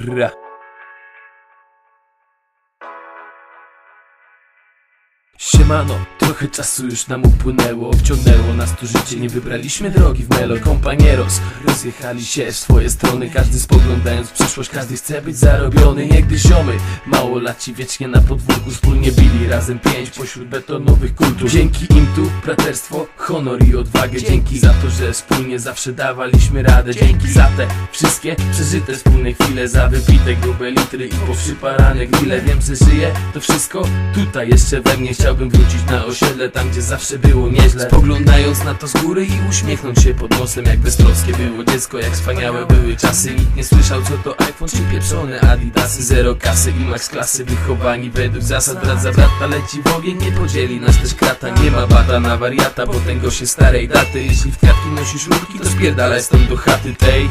Brr. Siemano, trochę czasu już nam upłynęło Wciągnęło nas tu życie, nie wybraliśmy drogi w Melo Companieros, rozjechali się w swoje strony Każdy spoglądając w przyszłość, każdy chce być zarobiony. Niegdyś ziomy, mało laci wiecznie na podwórku Wspólnie bili razem pięć pośród betonowych kultur. Dzięki im tu braterstwo, honor i odwagę. Dzięki za to, że wspólnie zawsze dawaliśmy radę. Dzięki za te wszystkie przeżyte wspólne chwile Za wypite grube litry i poprzyparane grille Wiem, że żyję to wszystko tutaj jeszcze we mnie Chciałbym wrócić na osiedle, tam gdzie zawsze było nieźle. Spoglądając na to z góry i uśmiechnąć się pod nosem Jak beztroskie było dziecko, jak wspaniałe były czasy. Nikt nie słyszał co to iPhone czy pieprzone Adidasy. Zero kasy i max klasy Wychowani według zasad. Brat za brata Leci w ogień, nie podzieli nas też krata. Nie ma bata na wariata, bo tęgo się starej daty. Jeśli w kwiatki nosisz rurki, to spierdalaj stąd do chaty tej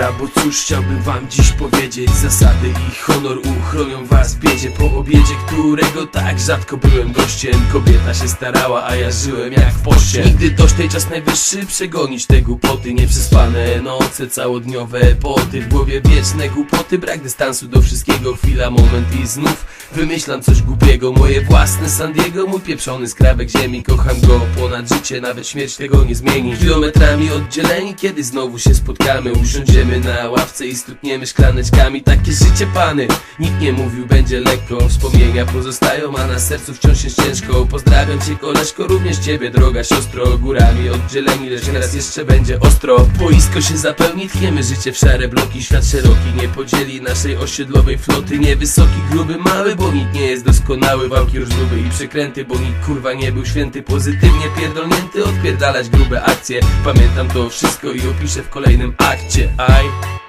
Dobra, bo cóż chciałbym wam dziś powiedzieć? Zasady i honor uchronią was w biedzie. Po obiedzie, którego tak rzadko byłem gościem Kobieta się starała, a ja żyłem jak w poście. Nigdy dość tej czas najwyższy przegonić te głupoty Nieprzespane noce, całodniowe poty W głowie wieczne głupoty, brak dystansu do wszystkiego. Chwila, moment i znów wymyślam coś głupiego. Moje własne San Diego, mój pieprzony skrawek ziemi. Kocham go ponad życie, nawet śmierć tego nie zmieni. Kilometrami oddzieleni, kiedy znowu się spotkamy Usiądziemy na ławce i stukniemy szklaneczkami. Takie życie pany, nikt nie mówił będzie lekko Wspomnienia pozostają, a na sercu wciąż jest ciężko. Pozdrawiam cię koleżko, również ciebie droga siostro. Górami oddzieleni, lecz teraz jeszcze będzie ostro. Boisko się zapełni, tchniemy życie w szare bloki. Świat szeroki nie podzieli naszej osiedlowej floty. Niewysoki, gruby, mały, bo nikt nie jest doskonały. Wałki różnowy i przekręty, bo nikt kurwa nie był święty. Pozytywnie pierdolnięty, odpierdalać grube akcje. Pamiętam to wszystko i opiszę w kolejnym akcie Bye.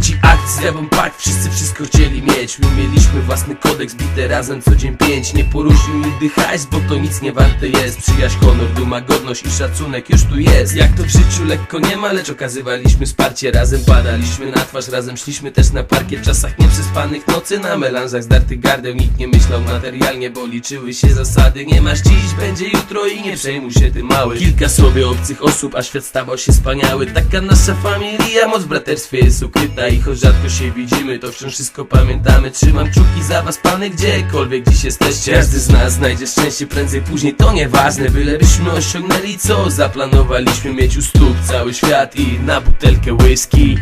Trzeci akt, zjawą pakt, wszyscy wszystko chcieli mieć. My mieliśmy własny kodeks, bite razem co dzień pięć. Nie poruszył nigdy hajs, bo to nic nie warte jest. Przyjaźń, honor, duma, godność i szacunek już tu jest. Jak to w życiu lekko nie ma, lecz okazywaliśmy wsparcie. Razem padaliśmy na twarz, razem szliśmy też na parkiet. W czasach nieprzespanych nocy, na melanżach zdartych gardeł. Nikt nie myślał materialnie, bo liczyły się zasady. Nie masz dziś, będzie jutro i nie przejmuj się ty mały. Kilka sobie obcych osób, a świat stawał się wspaniały. Taka nasza familia, moc w braterstwie jest ukryta I choć rzadko się widzimy, to wciąż wszystko pamiętamy? Trzymam kciuki za was, pany, gdziekolwiek dziś jesteście. Każdy z nas znajdzie szczęście prędzej, później, to nieważne. Bylebyśmy osiągnęli co zaplanowaliśmy Mieć u stóp. Cały świat i na butelkę whisky